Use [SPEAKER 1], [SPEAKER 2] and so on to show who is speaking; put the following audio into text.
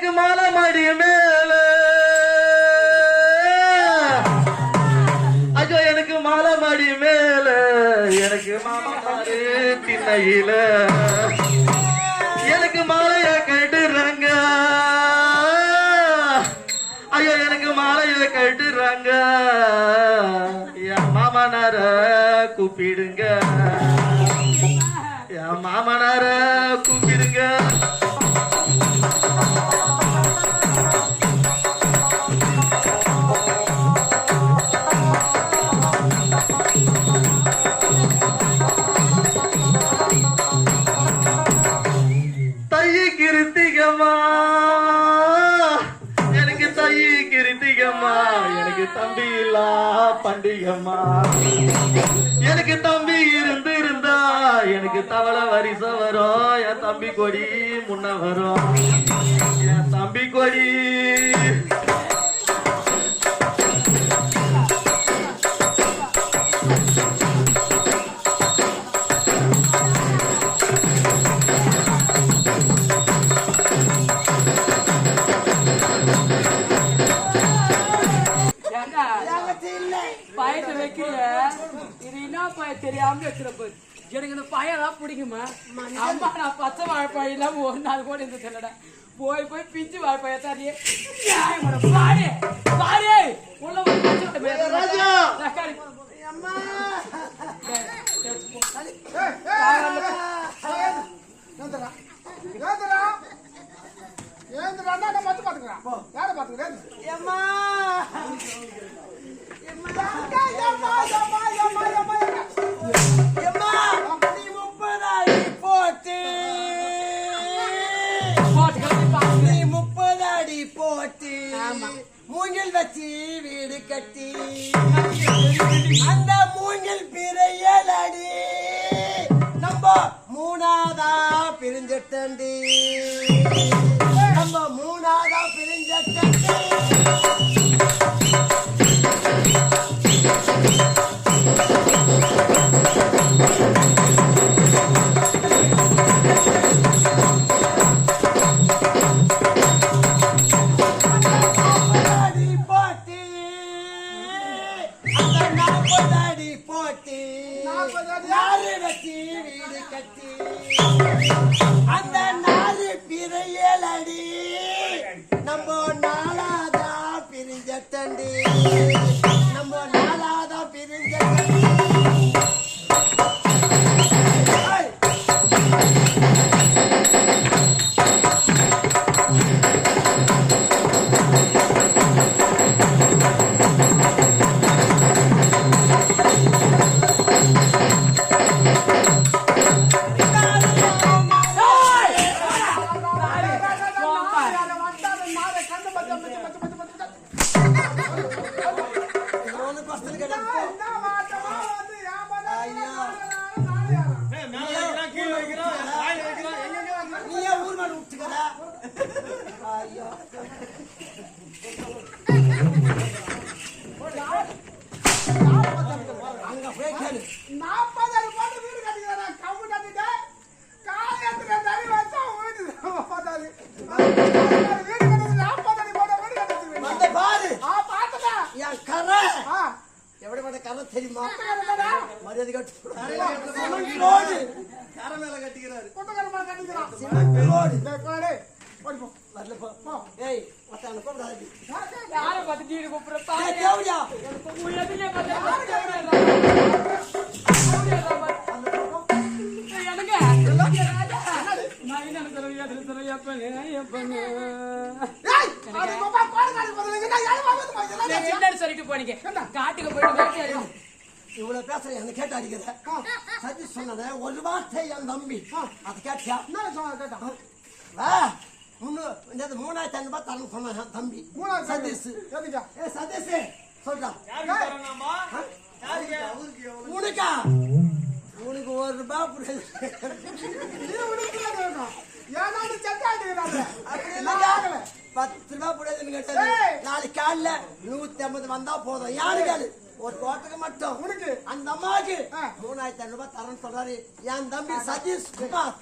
[SPEAKER 1] எனக்கு மாலை மாடி மேல. ஐயோ எனக்கு மாலை மாடி மேல. எனக்கு மாமனாரு திண்ணையில. எனக்கு மாலைய கட்டுறாங்க. ஐயோ எனக்கு மாலைய கட்டுறாங்க. என் மாமனார கூப்பிடுங்க. என் மாமனார கூப்பிடுங்க. தைய எனக்கு தம்பி இல்லா பண்டிகம்மா எனக்கு தம்பி இருந்து இருந்தா எனக்கு தவளை வரிசை வரும். என் தம்பி கொடி முன்ன வரும். என் தம்பி கொடி
[SPEAKER 2] இது என்ன பய தெரியாம வச்சிருப்ப எனக்கு இந்த பையெல்லாம் பிடிக்குமா அம்மா நான் பச்சை வாழைப்பழம் இல்லாம ஒரு நாள் கூட இந்த சொல்லடா போய் போய் பிஞ்சு வாழைப்பழ தரியே பாரு பாரு உள்ள.
[SPEAKER 3] ஏந்திரா ஏந்திரா நான் பார்த்து பாத்துக்கிறேன் யாரை பாத்துக்கிறேன்
[SPEAKER 4] மூங்கில் வச்சு வீடு கட்டி. அந்த மூங்கில் பிறையலடி நம்ம மூணாதா பிரிஞ்சிட்டண்டி கட்டி. அந்த நாலு பிறையலடி நம்ம நாளாதான் பிரிஞ்ச தண்டி நம்ம
[SPEAKER 3] நாற்பதாயிரம் போட்டு வீடு கட்டிக்கிறேன். கம்பு கட்டிட்டேன். காலையத்துல தறி வச்சா வீடு. நாற்பதாயிரம் வீடு கட்டுறது நாற்பதாயிரம் போட்ட வீடு கட்டுறது
[SPEAKER 4] வந்து பாரு.
[SPEAKER 3] ஆ பாத்துட்டேன்
[SPEAKER 4] என் கரை.
[SPEAKER 3] ஆ.
[SPEAKER 4] எப்படிப்பட்ட கரை தெரியுமா? மரியாதை கட்டு ரோடு.
[SPEAKER 3] குட்டக்காரமா கட்டிக்கிறான்.
[SPEAKER 4] Cement road.
[SPEAKER 3] டேய், போடா, ஓடி போ.
[SPEAKER 4] வரல போ. ஏய் மத்தான கூப்பிடாது
[SPEAKER 2] யாரை? பார்த்து கூப்பிடுற? பாரு
[SPEAKER 4] ஏய்
[SPEAKER 2] காட்டுக்கு போயிட்டு
[SPEAKER 4] இவ்வளவு பேசுற என்ன கேட்டு அடிக்கிற சதி சொன்னத ஒரு வார்த்தை என் தம்பி. அதை கேட்டியா
[SPEAKER 3] கேட்டான்?
[SPEAKER 4] மூணாயிரத்தி ஐநூறு. ரூபாய் தரணும் சொன்னான் தம்பி
[SPEAKER 3] மூணாவது
[SPEAKER 4] சதீஷ் சதீஷ். கேட்டது. நாளைக்கு காலைல நூத்தி ஐம்பது வந்தா போதும். யாரு கேளு? ஒரு தோட்டத்துக்கு மட்டும்.
[SPEAKER 3] உனக்கு?
[SPEAKER 4] அந்த அம்மாவுக்கு. மூணாயிரத்தி ஐநூறு ரூபாய் தரேன்னு சொல்றாரு. என் தம்பி சதீஷ் குமார்.